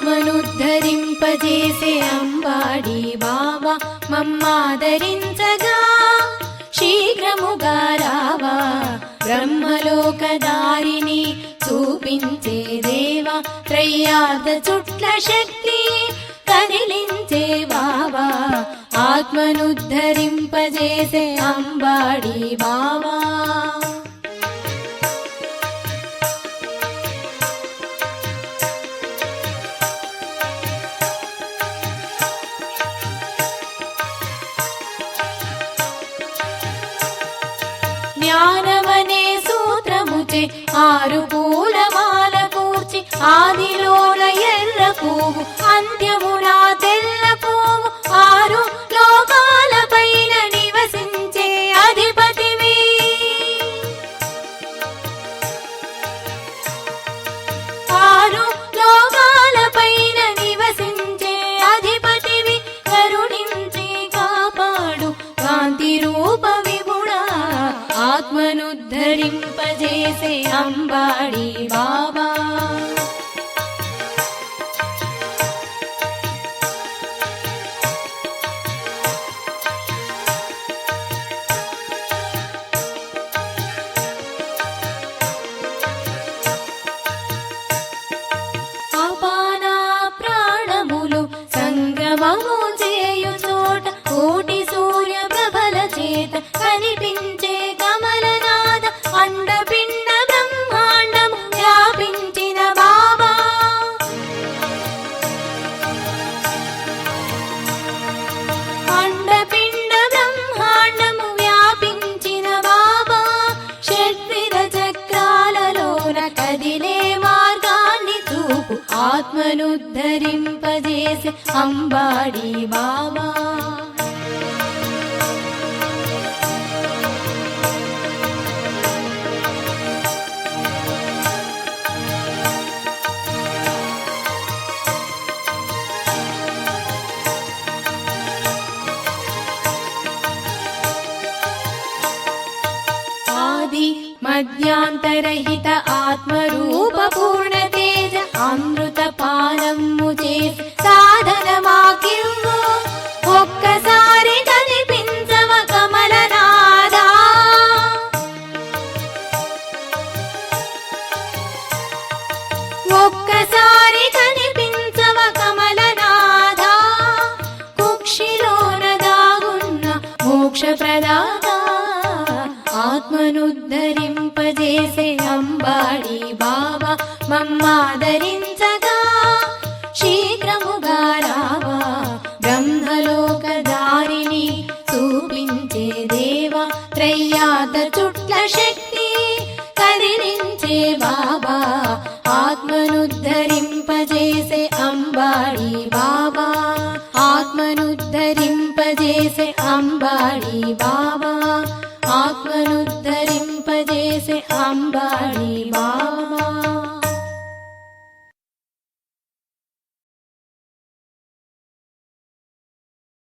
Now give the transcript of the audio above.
ఆత్మనుద్ధరింపజేసే అంబాడి బావా మమ్మాదరించగా. శీఘ్రముగా రావా బ్రహ్మలోక దారిని చూపించే దేవా త్రయ్యార్థ చుట్ల శక్తి కదిలించే బావా. ఆత్మనుద్ధరింపజేసే అంబాడి బావా. జ్ఞానమనే సూత్రముచే ఆరు పూలమాల కూర్చి ఆదిలోన ఎర్ర పువ్వు ఆత్మనుద్ధరింపజేసే అంబాడి బాబా. ఆత్మనుద్ధరింపజేసే అంబాడి బాబా ఆది మధ్యాంతరహిత ఆత్మరూప పూర్ణ తేజ అమృత పానము చేసి ఆత్మనుద్ధరింపజేసే అంబాడి బాబా మమ్మాదరించగా. శీఘ్రముగా రావా. బ్రహ్మలోక దారిని చూపించే దేవా త్రయ్యాత చుట్ల శక్తి కదిలించే బాబా. ఆత్మనుద్ధరింపజేసే అంబాడి బాబా ఆత్మనుద్ధరింపజేసే అంబాడి బాబా. ఆత్మనుద్ధరింపజేసే అంబాడి బాబా